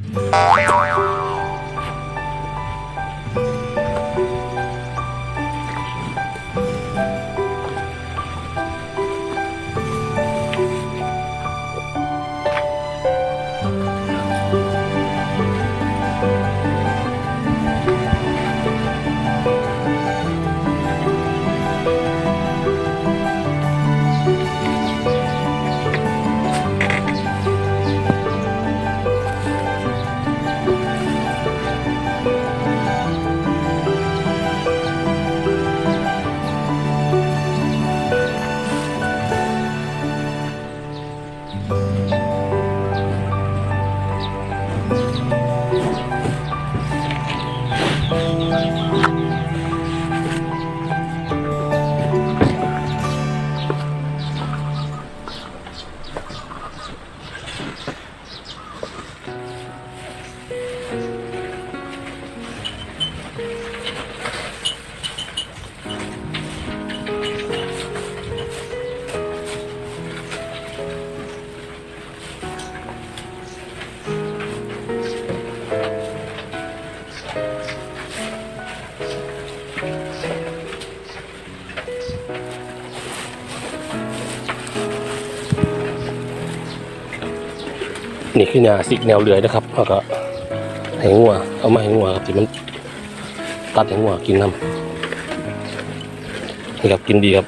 Oh, นี่คือหญ้าสิกแนวเรือยนะครับแล้วก็ให้งัวเอามาให้งัวครับที่มันตัดให้งัวกินน้ำนี่ครับกินดีครับ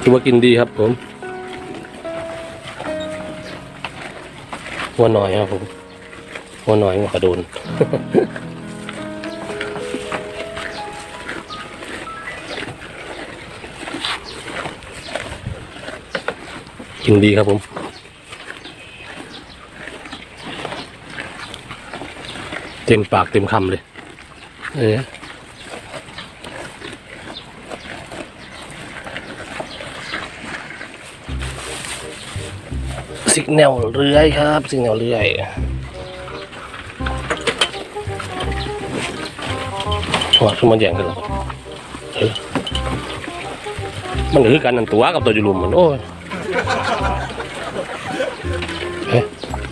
ถือว่ากินดีครับผมหัวหน่อยครับผมหัวหน่อยหัวกระโดน กินดีครับผมเต็มปากเต็มคำเลยเออสิกแนวเรื่อยครับ สิกแนวเรื่อยว่าคือมันแย่งกันหรอมันคือกันนั่นตัวกับตัวจุลุมมันโอ้ย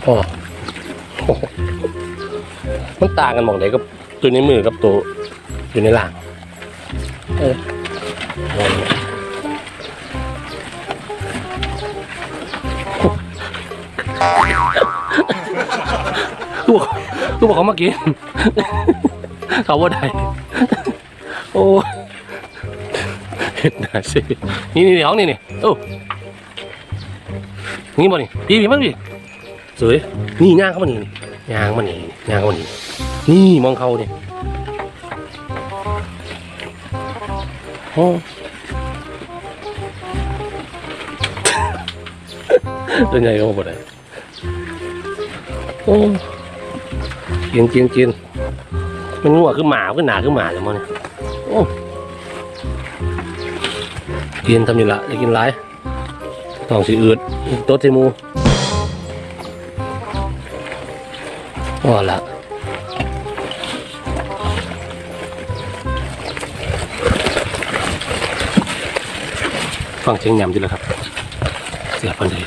พ่อมันต่างกันหมองไหนกับตัวในมือกับตัวอยู่ในหลังเออลูกลูกบอกเขามากินเขาว่าได้โอ้เห็นนะสินี่นี่ห้องนี่นี่โอ้นี่บ่นี่พี่พี่มั้งพี่ สวยนี่ย่างเขามานี่ย่างมานี่ย่างเขามานี่นี่มองเขาเนี่ยโอ้ตัวใหญ่ก็บ่ได้โอ้กินกินกินมันงัวคือหมาคือหนาคือหมาจังมั้งเนี่ยโอ้เกินทำนี่ละจะกินไรท้องสีอืดโต๊ะเทมู พอละฟังเสียงยำดีแล้วครับ เสียพันเลย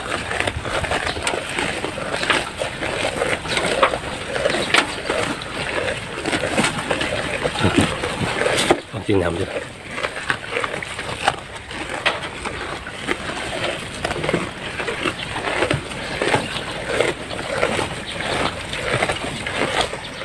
ฟังเสียงยำดี